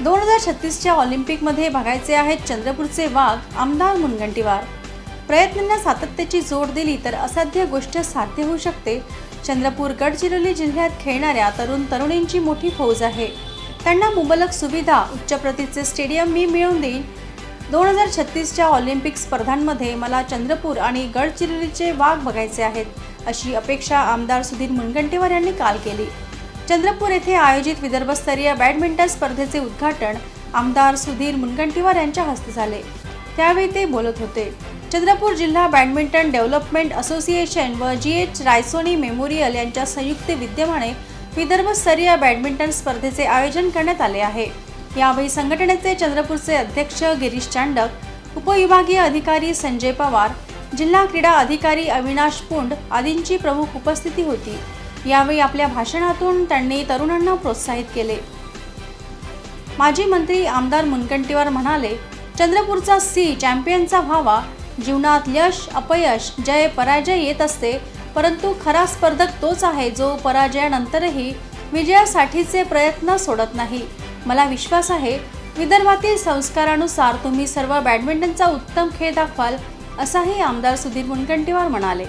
दोन हजार छत्तीसच्या ऑलिम्पिकमध्ये बघायचे आहेत चंद्रपूरचे वाघ आमदार मुनगंटीवार. प्रयत्नांना सातत्याची जोड दिली तर असाध्य गोष्ट साध्य होऊ शकते. चंद्रपूर गडचिरोली जिल्ह्यात खेळणाऱ्या तरुण तरुणींची मोठी फौज आहे. त्यांना मुबलक सुविधा उच्च प्रतीचे स्टेडियम मी मिळवून देईन. दोन हजार छत्तीसच्या ऑलिम्पिक स्पर्धांमध्ये मला चंद्रपूर आणि गडचिरोलीचे वाघ बघायचे आहेत अशी अपेक्षा आमदार सुधीर मुनगंटीवार यांनी काल केली. चंद्रपूर येथे आयोजित विदर्भस्तरीय बॅडमिंटन स्पर्धेचे उद्घाटन आमदार सुधीर मुनगंटीवार यांच्या हस्ते झाले. त्यावेळी ते बोलत होते. चंद्रपूर जिल्हा बॅडमिंटन डेव्हलपमेंट असोसिएशन व जी एच रायसोनी मेमोरियल यांच्या संयुक्त विद्यमाने विदर्भस्तरीय बॅडमिंटन स्पर्धेचे आयोजन करण्यात आले आहे. यावेळी संघटनेचे चंद्रपूरचे अध्यक्ष गिरीश चांडक उपविभागीय अधिकारी संजय पवार जिल्हा क्रीडा अधिकारी अविनाश पुंड आदींची प्रमुख उपस्थिती होती. यावेळी आपल्या भाषणातून त्यांनी तरुणांना प्रोत्साहित केले. माजी मंत्री आमदार मुनगंटीवार म्हणाले चंद्रपूरचा सी चॅम्पियनचा व्हावा. जीवनात यश अपयश जय पराजय येत असते परंतु खरा स्पर्धक तोच आहे जो पराजयानंतरही विजयासाठीचे प्रयत्न सोडत नाही. मला विश्वास आहे विदर्भातील संस्कारानुसार तुम्ही सर्व बॅडमिंटनचा उत्तम खेळ दाखवाल असाही आमदार सुधीर मुनगंटीवार म्हणाले.